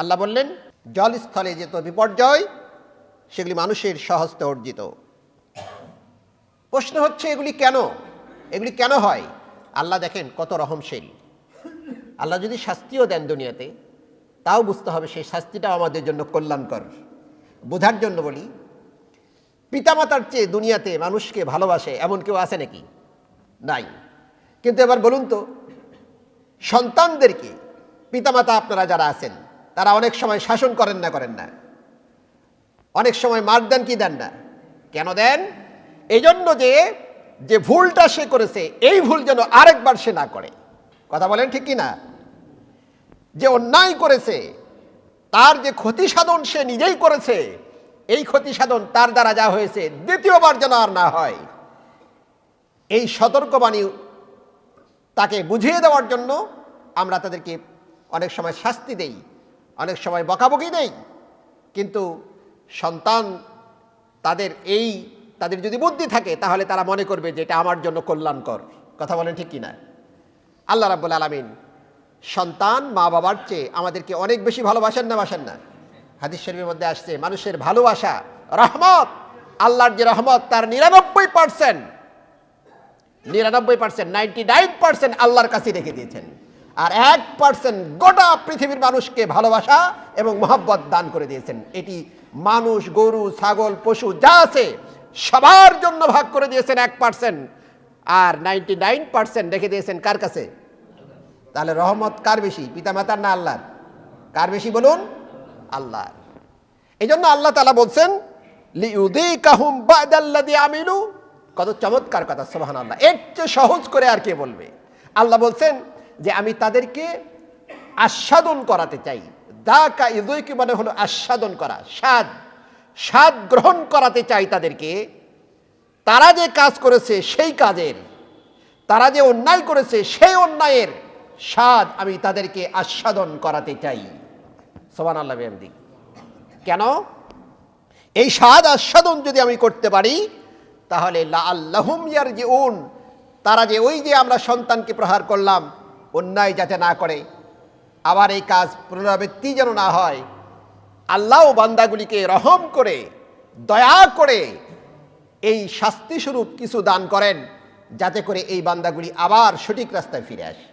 আল্লাহ বললেন, জলস্থলে যেত বিপর্যয়, সেগুলি মানুষের সহস্তে অর্জিত। প্রশ্ন হচ্ছে, এগুলি কেন? এগুলি কেন হয়? আল্লাহ দেখেন কত রহমশীল। আল্লাহ যদি শাস্তিও দেন দুনিয়াতে, তাও বুঝতে হবে সেই শাস্তিটাও আমাদের জন্য কল্যাণকর। বোঝার জন্য বলি, পিতামাতার চেয়ে দুনিয়াতে মানুষকে ভালোবাসে এমন কেউ আছে নাকি? নাই। কিন্তু এবার বলুন তো, সন্তানদেরকে, পিতামাতা আপনারা যারা আছেন তারা অনেক সময় শাসন করেন না করেন না। অনেক সময় মার দেন, কি দেন না? কেন দেন? এই জন্য যে যে ভুলটা সে করেছে, এই ভুল যেন আরেকবার সে না করে। কথা বলেন ঠিক না যে অন্যায় করেছে, তার যে ক্ষতি সাধন সে নিজেই করেছে, এই ক্ষতি সাধন তার দ্বারা যা হয়েছে, দ্বিতীয়বার যেন আর না হয়। এই সতর্কবাণী তাকে বুঝিয়ে দেওয়ার জন্য আমরা তাদেরকে অনেক সময় শাস্তি দেই। অনেক সময় বকাবকি দেই কিন্তু সন্তান তাদের এই, তাদের যদি বুদ্ধি থাকে, তাহলে তারা মনে করবে যে এটা আমার জন্য কল্যাণকর। কথা বলেন ঠিক কিনা? আল্লাহ রাব্বুল আলামিন সন্তান মা বাবার চেয়ে আমাদেরকে অনেক বেশি ভালোবাসেন না বাসেন না? হাদিস শরীফের মধ্যে আসছে, মানুষের ভালোবাসা, রহমত, আল্লাহর যে রহমত, তার নিরানব্বই পার্সেন্ট নিরানব্বই পার্সেন্ট নাইনটি নাইন পার্সেন্ট আল্লাহর কাছে রেখে দিয়েছেন। আর এক পার্সেন্ট গোটা পৃথিবীর মানুষকে ভালোবাসা এবং মহব্বত দান করে দিয়েছেন। এটি মানুষ, গরু, ছাগল, পশু, যা আছে সবার জন্য ভাগ করে দিয়েছেন এক পার্সেন্ট আর নাইনটি নাইন পার্সেন্ট রেখে দিয়েছেন কার কাছে? তাহলে রহমত কার বেশি? পিতামাতার না আল্লাহর? কার বেশি বলুন? আল্লাহর। এই জন্য আল্লাহ তালা বলছেন আমিলু। কত চমৎকার কথা, সুবহানাল্লাহ। এর চেয়ে সহজ করে আর কে বলবে? আল্লাহ বলছেন যে আমি তাদেরকে আস্বাদন করাতে চাই। দা কা ইদুইকি মানে হলো আস্বাদন করা, স্বাদ। স্বাদ গ্রহণ করাতে চাই তাদেরকে। তারা যে কাজ করেছে সেই কাজের, তারা যে অন্যায় করেছে সেই অন্যায়ের স্বাদ আমি তাদেরকে আস্বাদন করাতে চাই। সোমান আল্লাহ বেমদি কেন? এই স্বাদ আস্বাদন যদি আমি করতে পারি, তাহলে লা আল্লাহুম ইয়ার যে উন তারা যে ওই যে আমরা সন্তানকে প্রহার করলাম অন্যায় যাতে না করে। আবার এই কাজ পুনরাবৃত্তি যেন না হয়, আল্লাহ বান্দাগুলিকে রহম করে, দয়া করে এই শাস্তিস্বরূপ কিছু দান করেন, যাতে করে এই বান্দাগুলি আবার সঠিক রাস্তায় ফিরে আসে।